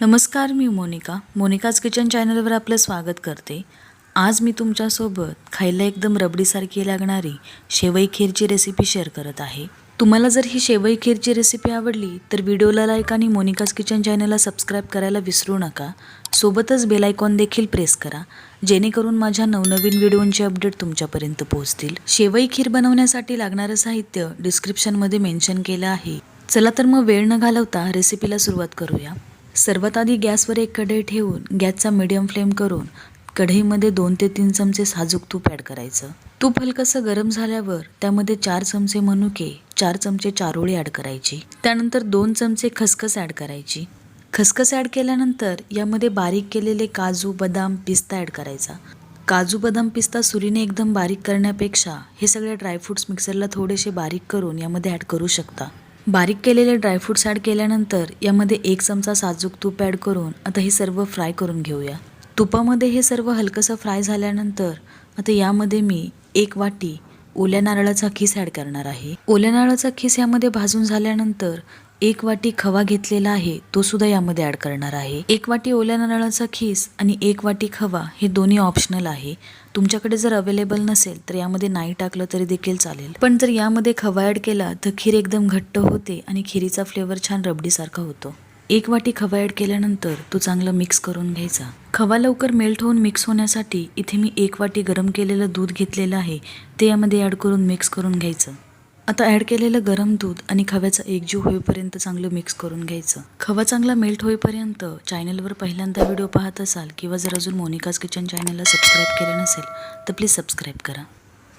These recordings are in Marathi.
नमस्कार मी मोनिका. मोनिकाज किचन चॅनलवर आपलं स्वागत करते. आज मी तुमच्यासोबत खायला एकदम रबडीसारखी लागणारी शेवई खीरची रेसिपी शेअर करत आहे. तुम्हाला जर ही शेवई खीरची रेसिपी आवडली तर व्हिडिओला लाईक आणि मोनिकाज किचन चॅनलला सबस्क्राईब करायला विसरू नका. सोबतच बेलायकॉन देखील प्रेस करा जेणेकरून माझ्या नवनवीन व्हिडिओंचे अपडेट तुमच्यापर्यंत पोहोचतील. शेवई खीर बनवण्यासाठी लागणारं साहित्य डिस्क्रिप्शनमध्ये मेन्शन केलं आहे. चला तर मग वेळ न घालवता रेसिपीला सुरुवात करूया. सर्वात आधी गॅसवर एक कढई ठेवून गॅसचा मिडियम फ्लेम करून कढईमध्ये दोन ते तीन चमचे साजूक तूप ॲड करायचं. तूप हलकंसं गरम झाल्यावर त्यामध्ये चार चमचे मनुके चार चमचे चारोळी ॲड करायची. त्यानंतर दोन चमचे खसखस ॲड करायची. खसखस ॲड केल्यानंतर यामध्ये बारीक केलेले काजू बदाम पिस्ता ॲड करायचा. काजू बदाम पिस्ता सुरीने एकदम बारीक करण्यापेक्षा हे सगळे ड्रायफ्रूट्स मिक्सरला थोडेसे बारीक करून यामध्ये ॲड करू शकता. बारीक केलेले ड्रायफ्रूट्स ॲड केल्यानंतर यामध्ये एक चमचा साजूक तूप ॲड करून आता हे सर्व फ्राय करून घेऊया. तुपामध्ये हे सर्व हलकंसं फ्राय झाल्यानंतर आता यामध्ये मी एक वाटी ओल्या नारळाचा खीस ॲड करणार आहे. ओल्या नारळाचा खीस यामध्ये भाजून झाल्यानंतर एक वाटी खवा घेतलेला आहे तो सुद्धा यामध्ये ॲड करणार आहे. एक वाटी ओल्या नारळाचा खीस आणि एक वाटी खवा हे दोन्ही ऑप्शनल आहे. तुमच्याकडे जर अवेलेबल नसेल तर यामध्ये नाही टाकलं तरी देखील चालेल. पण जर यामध्ये खवा ॲड केला तर खीर एकदम घट्ट होते आणि खिरीचा फ्लेवर छान रबडीसारखा होतो. एक वाटी खवा ॲड केल्यानंतर तो चांगला मिक्स करून घ्यायचा. खवा लवकर मेल्ट होऊन मिक्स होण्यासाठी इथे मी एक वाटी गरम केलेलं दूध घेतलेलं आहे. ते यामध्ये ॲड करून मिक्स करून घ्यायचं. आता ॲड केलेलं गरम दूध आणि खव्याचा एकजीव होईपर्यंत चांगलं मिक्स करून घ्यायचं. खवा चांगला मेल्ट होईपर्यंत चॅनलवर पहिल्यांदा व्हिडिओ पाहत असाल किंवा जर अजून मोनिकाज किचन चॅनलला सबस्क्राईब केलं नसेल तर प्लीज सबस्क्राईब करा.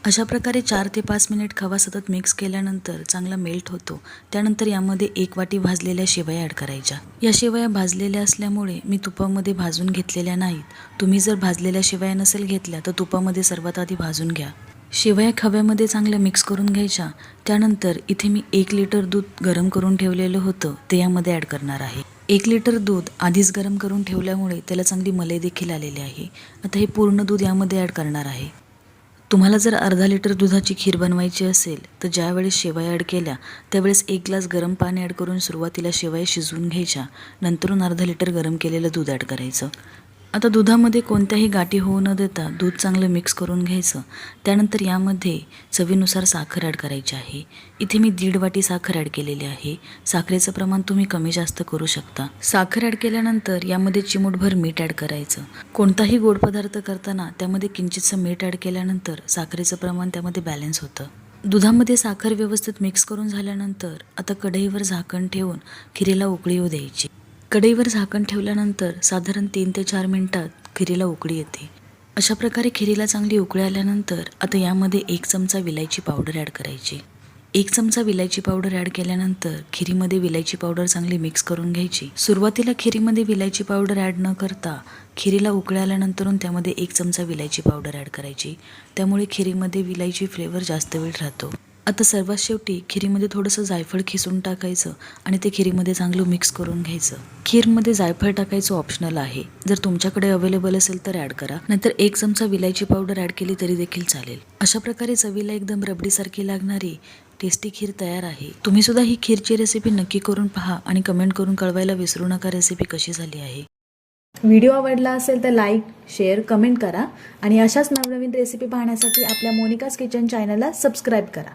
अशा प्रकारे चार ते पाच मिनिट खवा सतत मिक्स केल्यानंतर चांगला मेल्ट होतो. त्यानंतर यामध्ये एक वाटी भाजलेल्या शेवया ॲड करायच्या. या शेवया भाजलेल्या असल्यामुळे मी तुपामध्ये भाजून घेतलेल्या नाहीत. तुम्ही जर भाजलेल्या शेवया नसेल घेतल्या तर तुपामध्ये सर्वात आधी भाजून घ्या. शेवया खव्यामध्ये चांगलं मिक्स करून घ्यायच्या. त्यानंतर इथे मी एक लिटर दूध गरम करून ठेवलेलं होतं. ते यामध्ये ॲड करणार आहे. एक लिटर दूध आधीच गरम करून ठेवल्यामुळे त्याला चांगली मलई देखील आलेली आहे. आता हे पूर्ण दूध यामध्ये ॲड करणार आहे. तुम्हाला जर अर्धा लिटर दुधाची खीर बनवायची असेल तर ज्यावेळेस शेवया ॲड केल्या त्यावेळेस एक ग्लास गरम पाणी ॲड करून सुरुवातीला शेवया शिजवून घ्यायच्या. नंतरून अर्धा लिटर गरम केलेलं दूध ॲड करायचं. आता दुधामध्ये कोणत्याही गाठी होऊ न देता दूध चांगलं मिक्स करून घ्यायचं. त्यानंतर यामध्ये चवीनुसार साखर ॲड करायची आहे. इथे मी दीड वाटी साखर ॲड केलेली आहे. साखरेचं प्रमाण तुम्ही कमी जास्त करू शकता. साखर ॲड केल्यानंतर यामध्ये चिमूटभर मीठ ॲड करायचं. कोणताही गोड पदार्थ करताना त्यामध्ये किंचितसं मीठ ॲड केल्यानंतर साखरेचं प्रमाण त्यामध्ये बॅलन्स होतं. दुधामध्ये साखर व्यवस्थित मिक्स करून झाल्यानंतर आता कढईवर झाकण ठेवून खिरीला उकळी येऊ द्यायची. कढईवर झाकण ठेवल्यानंतर साधारण तीन ते चार मिनटात खिरीला उकळी येते. अशा प्रकारे खिरीला चांगली उकळी आल्यानंतर आता यामध्ये एक चमचा विलायची पावडर ॲड करायची. एक चमचा विलायची पावडर ॲड केल्यानंतर खिरीमध्ये विलायची पावडर चांगली मिक्स करून घ्यायची. सुरुवातीला खिरीमध्ये विलायची पावडर ॲड न करता खिरीला उकळी आल्यानंतरून त्यामध्ये एक चमचा विलायची पावडर ॲड करायची. त्यामुळे खिरीमध्ये विलायची फ्लेवर जास्त वेळ राहतो. आता सर्वात शेवटी खिरीमध्ये थोडंसं जायफळ खिसून टाकायचं आणि ते खिरीमध्ये चांगलं मिक्स करून घ्यायचं. खीरमध्ये जायफळ टाकायचं ऑप्शनल आहे. जर तुमच्याकडे अवेलेबल असेल तर ॲड करा. नाहीतर एक चमचा विलायची पावडर ॲड केली तरी देखील चालेल. अशा प्रकारे चवीला एकदम रबडीसारखी लागणारी टेस्टी खीर तयार आहे. तुम्ही सुद्धा ही खीरची रेसिपी नक्की करून पहा आणि कमेंट करून कळवायला विसरू नका रेसिपी कशी झाली आहे. व्हिडिओ आवडला असेल तर लाईक शेअर कमेंट करा आणि अशाच नवनवीन रेसिपी पाहण्यासाठी आपल्या मोनिकाज किचन चॅनलला सबस्क्राईब करा.